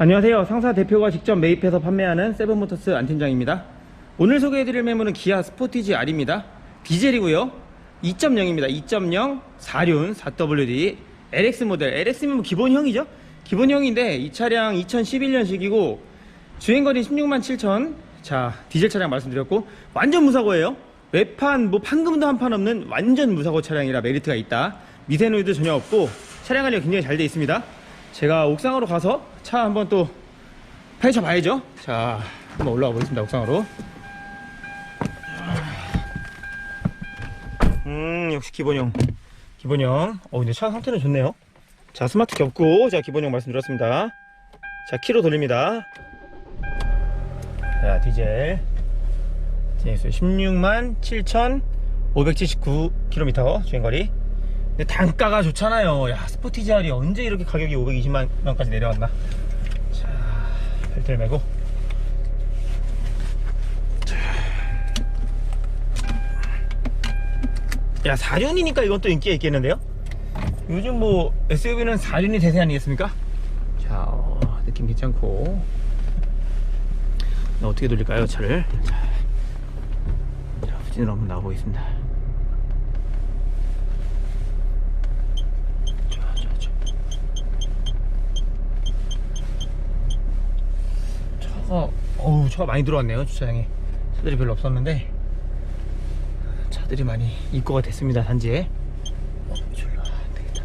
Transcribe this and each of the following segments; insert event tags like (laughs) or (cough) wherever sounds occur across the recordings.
안녕하세요. 상사 대표가 직접 매입해서 판매하는 세븐모터스 안 팀장입니다. 오늘 소개해드릴 매물은 기아 스포티지 R입니다. 디젤이고요. 2.0입니다. 2.0 4륜 4WD LX 모델. LX면 뭐 기본형이죠? 기본형인데 이 차량 2011년식이고 주행거리 16만 7천. 자, 디젤 차량 말씀드렸고 완전 무사고예요. 외판 뭐 판금도 한 판 없는 완전 무사고 차량이라 메리트가 있다. 미세노이도 전혀 없고 차량 관리가 굉장히 잘 돼 있습니다. 제가 옥상으로 가서 차 한번 또 파헤쳐 봐야죠. 자, 한번 올라가 보겠습니다. 옥상으로. 음, 역시 기본형. 기본형. 어, 근데 차 상태는 좋네요. 자, 스마트 겹고, 자, 기본형 말씀드렸습니다. 자, 키로 돌립니다. 자. 디젤 16만 7,579km 주행거리. 근데 단가가 좋잖아요. 야, 스포티지 R이 언제 이렇게 가격이 520만 원까지 내려왔나? 자, 벨트를 매고. 야, 4륜이니까 이건 또 인기가 있겠는데요? 요즘 뭐 SUV는 4륜이 대세 아니겠습니까? 자, 어, 느낌 괜찮고. 나 어떻게 돌릴까요, 차를? 자, 자 후진으로 한번 나와보겠습니다. 자, 자, 자. 차가, 어우, 차가 많이 들어왔네요, 주차장에. 차들이 별로 없었는데, 차들이 많이 입고가 됐습니다, 단지에. 어, 졸라, 안 되겠다.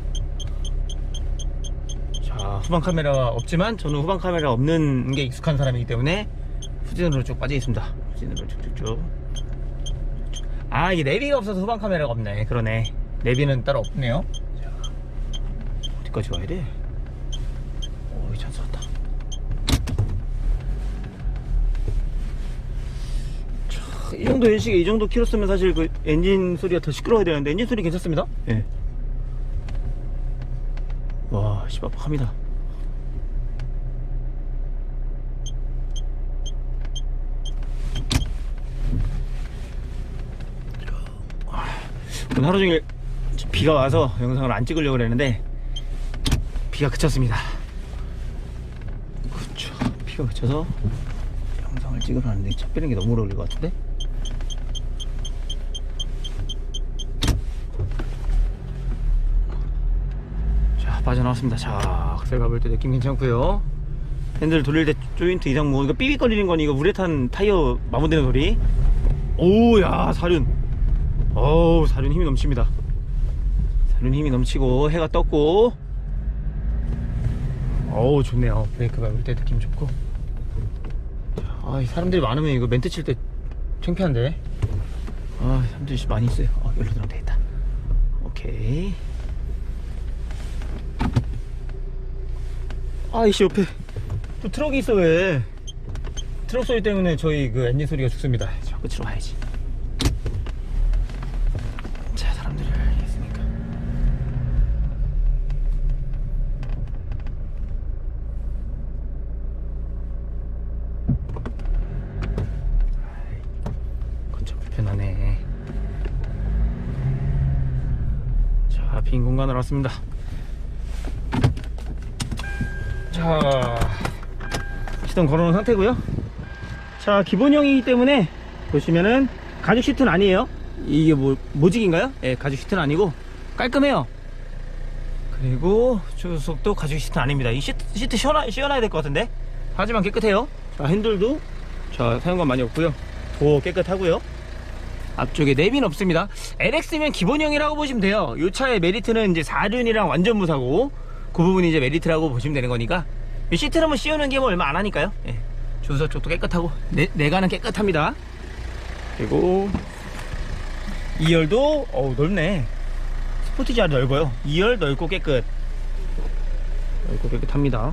자, 후방 카메라가 없지만, 저는 후방 카메라 없는 게 익숙한 사람이기 때문에, 후진으로 쭉 빠져 있습니다. 후진으로 쭉쭉쭉. 아, 이게 내비가 없어서 후방 카메라가 없네. 그러네. 내비는 따로 없네요. 자, 어디까지 와야 돼? 오, 이 찬스 왔다. 이 정도 연식에 이 정도 키로 쓰면 사실 그 엔진 소리가 더 시끄러워야 되는데 엔진 소리 괜찮습니다. 예. 와, 시바합니다. 오늘 하루 종일 비가 와서 영상을 안 찍으려고 그랬는데 비가 그쳤습니다. 그쵸. 비가 그쳐서 영상을 찍으려 하는데 차 빼는 게 너무 오래 걸릴 것 같은데? 빠져나왔습니다. 자, 악셀 가볼 때 느낌 괜찮고요. 핸들 돌릴 때 조인트 이상 뭐 이거 삐빅거리는 건 이거 우레탄 타이어 마모되는 소리. 오야 사륜. 어우 사륜 힘이 넘칩니다. 사륜 힘이 넘치고 해가 떴고. 어우 좋네요. 브레이크 밟을 때 느낌 좋고. 아 사람들이 많으면 이거 멘트 칠 때 창피한데. 아 사람들이 많이 있어요. 어 들어가면 되겠다. 오케이 아이씨 옆에. 또 트럭이 있어 왜? 트럭 소리 때문에 저희 그 엔진 소리가 죽습니다. 저 끝으로 가야지. 자 사람들이 있으니까? 건참 불편하네. 자 빈 공간으로 왔습니다 자 시동 걸어놓은 상태고요 자 기본형이기 때문에 보시면은 가죽 시트는 아니에요 이게 뭐 모직인가요? 예, 가죽 시트는 아니고 깔끔해요. 그리고 주석도 가죽 시트 아닙니다. 이 시트, 시트 시원하, 시원해야 될 것 같은데. 하지만 깨끗해요. 자, 핸들도 자 사용감 많이 없고요. 도어 깨끗하고요. 앞쪽에 내비는 없습니다. LX면 기본형이라고 보시면 돼요. 이 차의 메리트는 이제 4륜이랑 완전 무사고 그 부분이 이제 메리트라고 보시면 되는 거니까. 이 시트는 뭐 씌우는 게 뭐 얼마 안 하니까요. 예. 조수석 쪽도 깨끗하고 내, 내가는 깨끗합니다. 그리고 2열도 어우 넓네. 스포티지 아주 넓어요. 2열 넓고 깨끗. 넓고 깨끗합니다.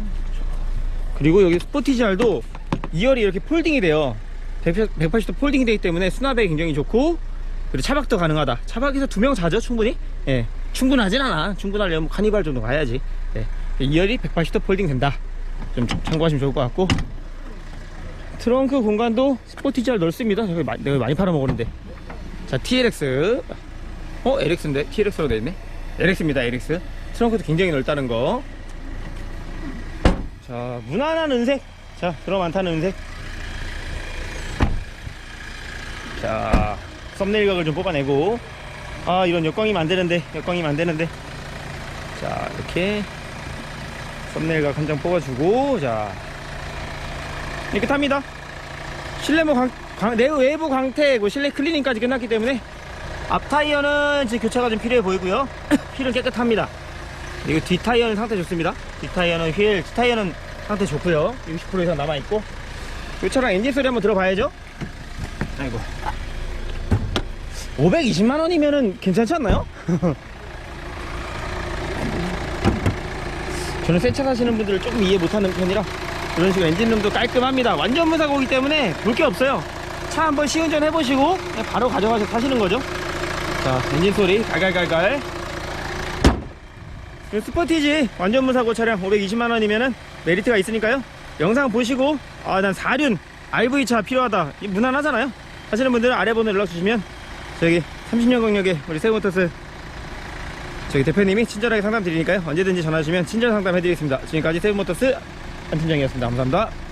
그리고 여기 스포티지 R도 2열이 이렇게 폴딩이 돼요. 180도 폴딩이 되기 때문에 수납에 굉장히 좋고 그리고 차박도 가능하다. 차박에서 두 명 자죠 충분히? 예. 충분하진 않아. 충분하려면 카니발 정도 가야지. 예. 2열이 180도 폴딩 된다 좀 참고하시면 좋을 것 같고 트렁크 공간도 스포티지 R 넓습니다 저기 마- 내가 많이 팔아먹었는데 자 TLX 어 LX인데 TLX로 되어있네 LX입니다 LX 트렁크도 굉장히 넓다는 거자 자, 무난한 은색. 자, 들어 많다는 은색. 자, 썸네일 각을 좀 뽑아내고. 아, 이런 역광이면 안 되는데, 역광이면 안 되는데. 자, 이렇게. 썸네일 각 한 장 뽑아주고, 자. 깨끗합니다. 실내모 강, 강, 내 외부 광택, 뭐 실내 클리닝까지 끝났기 때문에 앞 타이어는 지금 교체가 좀 필요해 보이고요. (coughs) 휠은 깨끗합니다. 그리고 뒷 타이어는 상태 좋습니다. 뒷 타이어는 휠, 뒷 타이어는 상태 좋고요. 60% 이상 남아 있고. 이 차랑 엔진 소리 한번 들어봐야죠. 아이고. 520만 원이면은 괜찮지 않나요? (laughs) 저는 새 차 사시는 분들을 조금 이해 못하는 편이라 이런 식으로 엔진룸도 깔끔합니다. 완전 무사고기 때문에 볼 게 없어요. 차 한번 시운전 해보시고 그냥 바로 가져가서 타시는 거죠. 자, 엔진 소리 갈갈갈갈. 이 스포티지 완전 무사고 차량 520만 원이면은 메리트가 있으니까요. 영상 보시고 아난 4륜 RV 차 필요하다. 이 무난하잖아요. 하시는 분들은 아래 번호 연락 주시면 저기 30년 경력의 우리 세우모터스 저기 대표님이 친절하게 상담 드리니까요. 언제든지 전화 주시면 친절 상담 해드리겠습니다. 지금까지 세우모터스 안 팀장이었습니다. 감사합니다.